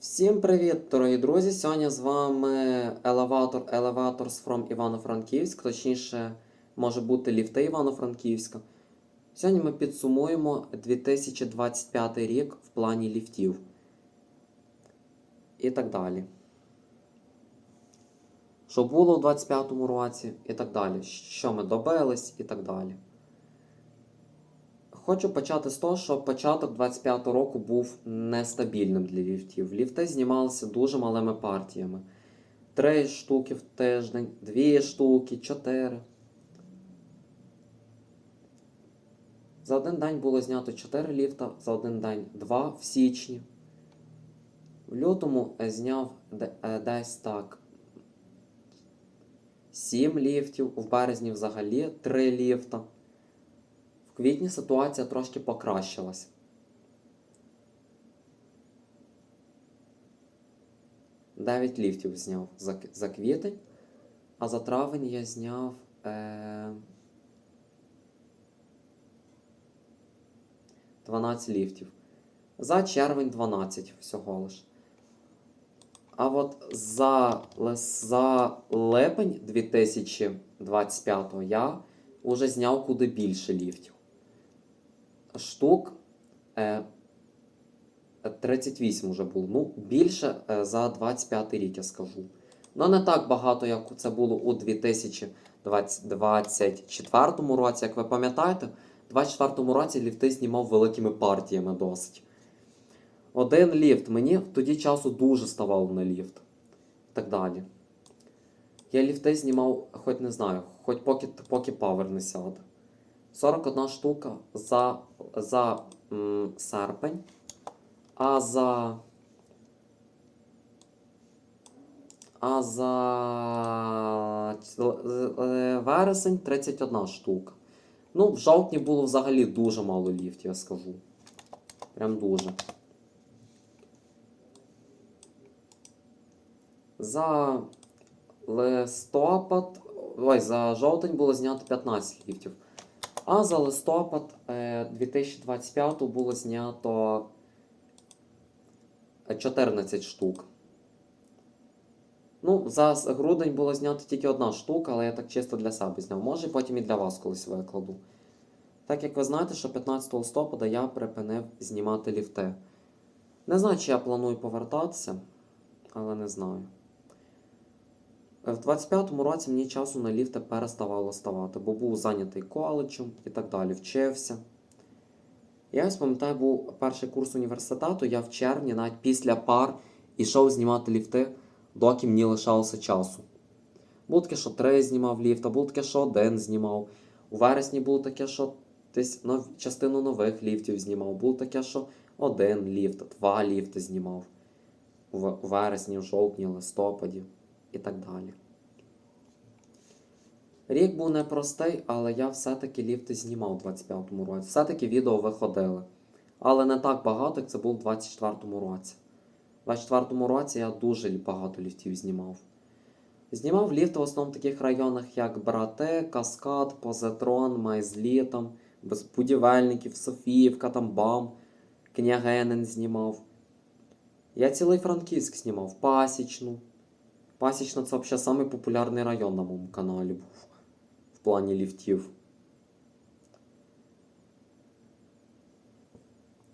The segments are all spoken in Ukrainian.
Всім привіт, дорогі друзі! Сьогодні з вами Elevator Elevators from Івано-Франківськ, точніше, може бути ліфти Івано-Франківська. Сьогодні ми підсумуємо 2025 рік в плані ліфтів. І так далі. Що було у 2025 році, і так далі. Що ми добились, і так далі. Хочу почати з того, що початок 25-го року був нестабільним для ліфтів. Ліфти знімалися дуже малими партіями. Три штуки в тиждень, дві штуки, чотири. За один день було знято 4 ліфта, за один день 2 в січні. В лютому зняв е, десь так 7 ліфтів, в березні взагалі 3 ліфта. Квітні ситуація трошки покращилась. Дев'ять ліфтів зняв за, за квітень, а за травень я зняв. Е... 12 ліфтів. За червень 12 всього лиш. А от за, за липень 2025 я уже зняв куди більше ліфтів. Штук е, 38 вже було. Ну, більше е, за 25 рік, я скажу. Ну, не так багато, як це було у 2024 році. Як ви пам'ятаєте, у 2024 році ліфти знімав великими партіями досить. Один ліфт. Мені тоді часу дуже ставало на ліфт. І так далі. Я ліфти знімав, хоч не знаю, хоч поки, поки павер не сяде. 41 штука за, за м, серпень, а за. А за е, вересень 31 штука. Ну, в жовтні було взагалі дуже мало ліфтів, я скажу. Прям дуже. За листопад. Ой, за жовтень було знято 15 ліфтів. А за листопад е, 2025 було знято 14 штук. Ну, за грудень було знято тільки одна штука, але я так чисто для себе зняв. Може, потім і для вас колись викладу. Так як ви знаєте, що 15 листопада я припинив знімати ліфти. Не знаю, чи я планую повертатися, але не знаю. В 25-му році мені часу на ліфти переставало ставати, бо був зайнятий коледжем і так далі, вчився. Я пам'ятаю, був перший курс університету, я в червні, навіть після пар, ішов знімати ліфти, доки мені лишалося часу. Було таке, що три знімав ліфт, а було таке, що один знімав. У вересні було таке, що десь частину нових ліфтів знімав. Було таке, що один ліфт, два ліфти знімав. У вересні, в жовтні, листопаді і так далі. Рік був непростий, але я все-таки ліфти знімав у 25-му році. Все-таки відео виходили. Але не так багато, як це було у 24-му році. У 24-му році я дуже багато ліфтів знімав. Знімав ліфти в основному в таких районах, як Брате, Каскад, Позитрон, Майзлітом, будівельників, Софіївка, там БАМ, Княгинин знімав. Я цілий Франківськ знімав, Пасічну. Пасічна це взагалі самий популярний район на моєму каналі був в плані ліфтів.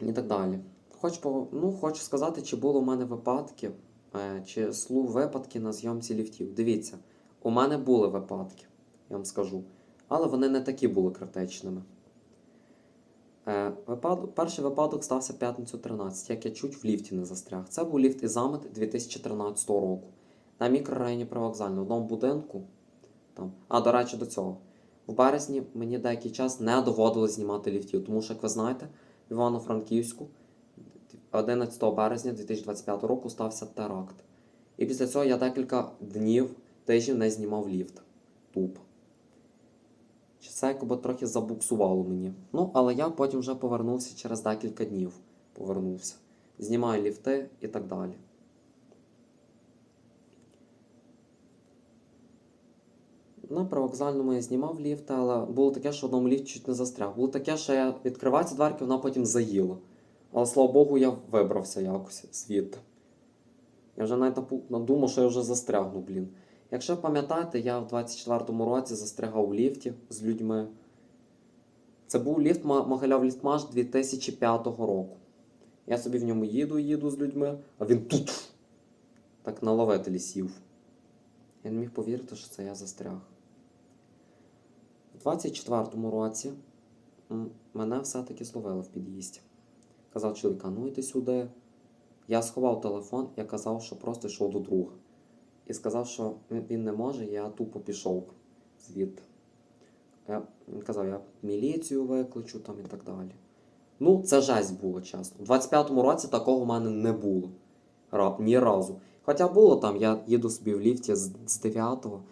І так далі. Хочу, ну, хочу сказати, чи було у мене випадки, е, чи слу випадки на зйомці ліфтів. Дивіться, у мене були випадки, я вам скажу. Але вони не такі були критичними. Е, перший випадок стався п'ятницю 13, як я чуть в ліфті не застряг. Це був ліфт Ізамет 2013 року. На мікрорайоні Привокзальний, в одному будинку. Там. А, до речі, до цього. В березні мені деякий час не доводилось знімати ліфтів, тому що, як ви знаєте, в Івано-Франківську 11 березня 2025 року стався теракт. І після цього я декілька днів, тижнів не знімав ліфт. Тупо. Чи це якби трохи забуксувало мені. Ну, але я потім вже повернувся через декілька днів. Повернувся. Знімаю ліфти і так далі. На привокзальному я знімав ліфт, але було таке, що в одному ліфті чуть не застряг. Було таке, що я відкриваю дверки, вона потім заїла. Але слава Богу, я вибрався якось звідти. Я вже навіть надумав, що я вже застрягну, блін. Якщо пам'ятаєте, я в 24-му році застрягав у ліфті з людьми. Це був ліфт Могиляв Ліфтмаш 2005 року. Я собі в ньому їду, їду з людьми, а він тут так на ловителі сів. Я не міг повірити, що це я застряг. У 24-му році мене все-таки зловили в під'їзді. Казав чоловік, «А ну йди сюди. Я сховав телефон, я казав, що просто йшов до друга. І сказав, що він не може, я тупо пішов звідти. Я він казав, я міліцію викличу там і так далі. Ну, це жесть було, чесно. У 25-му році такого в мене не було. Ні разу. Хоча було там, я їду собі в ліфті з 9-го,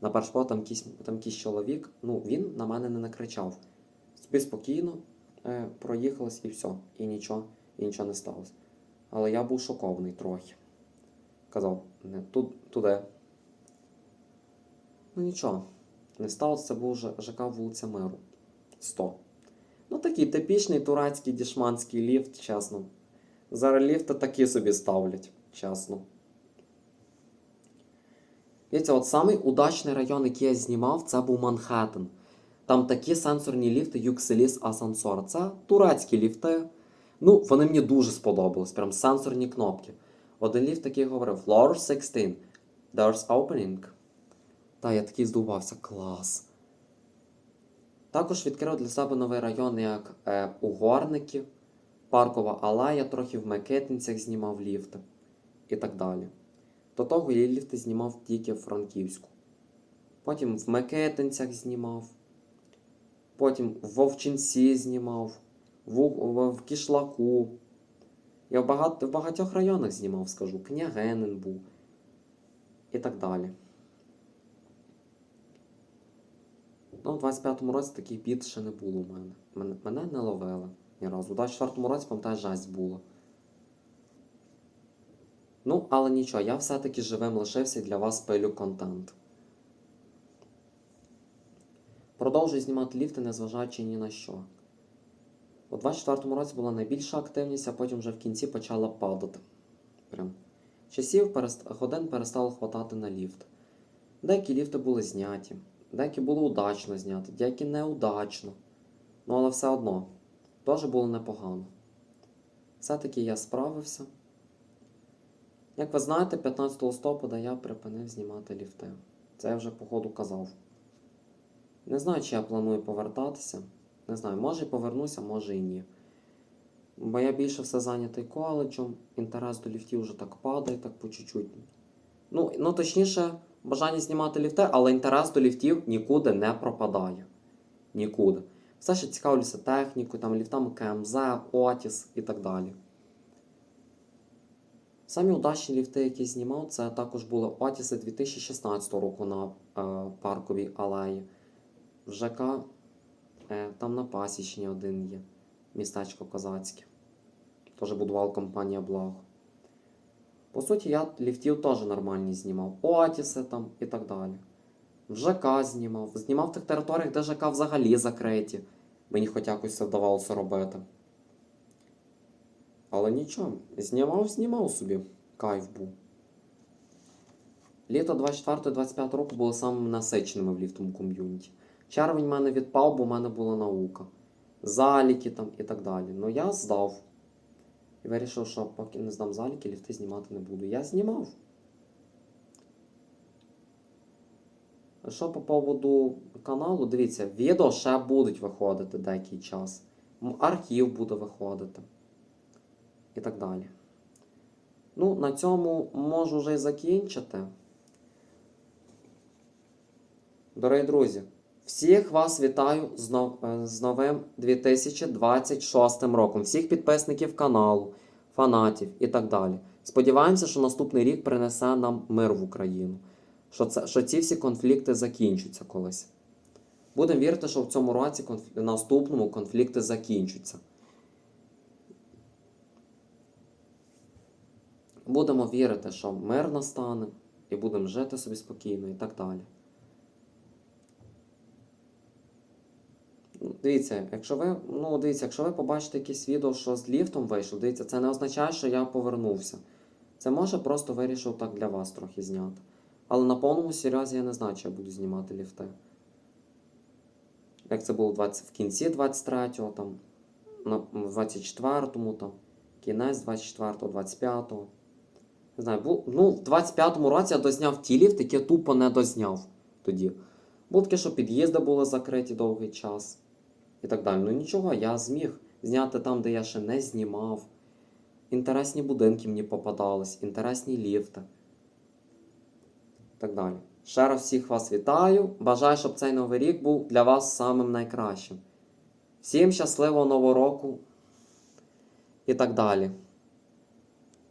на перший там якийсь, там якийсь чоловік, ну він на мене не накричав. Собі спокійно е, проїхалось і все. І нічого, і нічого не сталося. Але я був шокований трохи. Казав, не тут, туди. Ну нічого, не сталося, це був ЖК вулиця Миру. 100. Ну такий типічний турецький дішманський ліфт, чесно. Зараз ліфти такі собі ставлять, чесно. Дивіться, от самий удачний район, який я знімав, це був Манхеттен. Там такі сенсорні ліфти Юкселіс Асансор. Це турецькі ліфти. Ну, вони мені дуже сподобались. Прям сенсорні кнопки. Один ліфт такий говорив: Floor 16. Doors opening. Та я такий здивувався, клас. Також відкрив для себе новий район, як е, Угорники, Паркова алея, трохи в Микитинцях знімав ліфти і так далі. До того я ліфти знімав тільки в Франківську. Потім в Микитинцях знімав. Потім в Вовчинці знімав, в, в, в Кішлаку. Я в, багат, в багатьох районах знімав, скажу. Княгинин був. І так далі. Ну, у 25-му році таких бід ще не було у мене. Мене, мене не ловили ні разу. У 24-му році, пам'ятаю, жесть було. Ну, але нічого, я все-таки живим лишився і для вас пилю контент. Продовжую знімати ліфти, незважаючи ні на що. У 24-му році була найбільша активність, а потім вже в кінці почала падати. Прям. Часів перест... годин перестало хватати на ліфт. Деякі ліфти були зняті, деякі було удачно зняті, деякі неудачно. Ну, але все одно, теж було непогано. Все-таки я справився. Як ви знаєте, 15 листопада я припинив знімати ліфти. Це я вже по ходу казав. Не знаю, чи я планую повертатися. Не знаю, може і повернуся, може і ні. Бо я більше все зайнятий коледжем, інтерес до ліфтів вже так падає, так по чуть-чуть. Ну, ну точніше, бажання знімати ліфти, але інтерес до ліфтів нікуди не пропадає. Нікуди. Все ще цікавлюся технікою, там ліфтами КМЗ, Отіс і так далі. Самі удачні ліфти, які знімав, це також були Отіси 2016 року на е, парковій алеї. В ЖК е, там на Пасічні один є. Містечко Козацьке. Теж будувала компанія Благо. По суті, я ліфтів теж нормальні знімав. Отіси там і так далі. В ЖК знімав. Знімав в тих територіях, де ЖК взагалі закриті. Мені хоч якось це вдавалося робити. Але нічого, знімав, знімав собі. Кайф був. Літо 24-25 року було самими насиченими в ліфтовому ком'юніті. Червень в мене відпав, бо в мене була наука. Заліки там і так далі. Ну я здав. І вирішив, що поки не здам заліки, ліфти знімати не буду. Я знімав. Що по поводу каналу, дивіться, відео ще будуть виходити деякий час. Архів буде виходити. І так далі. Ну, на цьому можу вже й закінчити. Дорогі друзі, всіх вас вітаю з, е, новим 2026 роком. Всіх підписників каналу, фанатів і так далі. Сподіваємося, що наступний рік принесе нам мир в Україну. Що, це... що ці всі конфлікти закінчаться колись. Будемо вірити, що в цьому році конф... наступному конфлікти закінчаться. Будемо вірити, що мир настане, і будемо жити собі спокійно і так далі. Ну, Дивіться, якщо ви, ну, дивіться, якщо ви побачите якесь відео, що з ліфтом вийшло, дивіться, це не означає, що я повернувся. Це може просто вирішив так для вас трохи зняти. Але на повному серйозі я не знаю, чи я буду знімати ліфти. Як це було в 20, в кінці 23-го, там, на, 24-му, там, кінець 24-го, 25-го. Не знаю, бу, ну, в 25-му році я дозняв ті ліфти, які я тупо не дозняв тоді. Було таке, що під'їзди були закриті довгий час і так далі. Ну нічого, я зміг зняти там, де я ще не знімав. Інтересні будинки мені попадались, інтересні ліфти. Так далі. Ще раз всіх вас вітаю. Бажаю, щоб цей новий рік був для вас самим найкращим. Всім щасливого нового року і так далі.